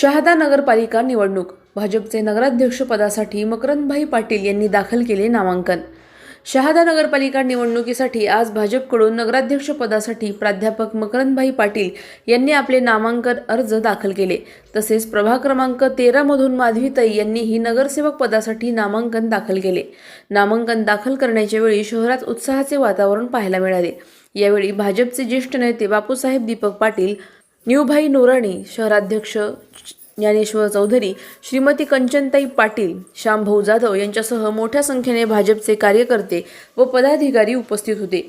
शहादा नगरपालिका निवडणूक. भाजपचे नगराध्यक्षपदासाठी मकरंदभाई पाटील यांनी दाखल केले नामांकन. शहादा नगरपालिका निवडणुकीसाठी आज भाजपकडून नगराध्यक्षपदासाठी प्राध्यापक मकरंदभाई पाटील यांनी आपले नामांकन अर्ज दाखल केले. तसेच प्रभाग क्रमांक तेरामधून माधवीताई यांनीही नगरसेवक पदासाठी नामांकन दाखल केले. नामांकन दाखल करण्याच्या वेळी शहरात उत्साहाचे वातावरण पाहायला मिळाले. यावेळी भाजपचे ज्येष्ठ नेते बापूसाहेब दीपक पाटील न्यूभाई नोराणी शहराध्यक्ष ज्ञानेश्वर चौधरी श्रीमती कंचनताई पाटील श्यामभाऊ जाधव यांच्यासह मोठ्या संख्येने भाजपचे कार्यकर्ते व पदाधिकारी उपस्थित होते.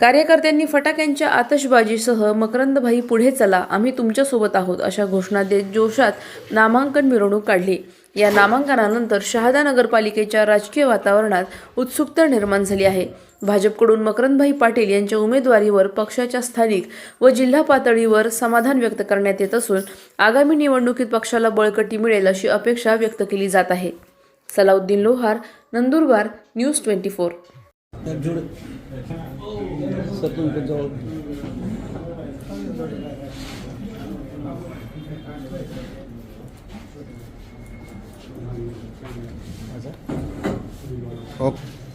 कार्यकर्त्यांनी फटाक्यांच्या आतषबाजीसह मकरंदभाई पुढे चला आम्ही तुमच्यासोबत आहोत अशा घोषणा देत जोशात नामांकन मिरवणूक काढली. या नामांकनानंतर शहादा नगरपालिकेच्या राजकीय वातावरणात उत्सुकता निर्माण झाली आहे. भाजपकडून मकरंदभाई पाटील यांच्या उमेदवारीवर पक्षाच्या स्थानिक व जिल्हा पातळीवर समाधान व्यक्त करण्यात येत असून आगामी निवडणुकीत पक्षाला बळकटी मिळेल अशी अपेक्षा व्यक्त केली जात आहे. Salauddin Lohar Nandurbar news twenty four. Okay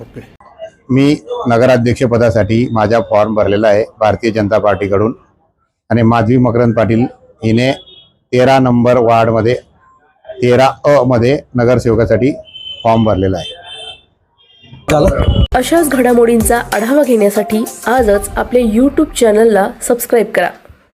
okay. मी नगराध्यक्षपदासाठी माझा फॉर्म भरलेला आहे भारतीय जनता पार्टीकडून. आणि माधवी मकरंद पाटील हिने तेरा नंबर वार्डमध्ये तेरा अ मध्ये नगरसेवकासाठी फॉर्म भरलेला आहे. चला. अशाच घडामोडींचा आढावा घेण्यासाठी आजच आपल्या यूट्यूब चॅनलला सबस्क्राईब करा.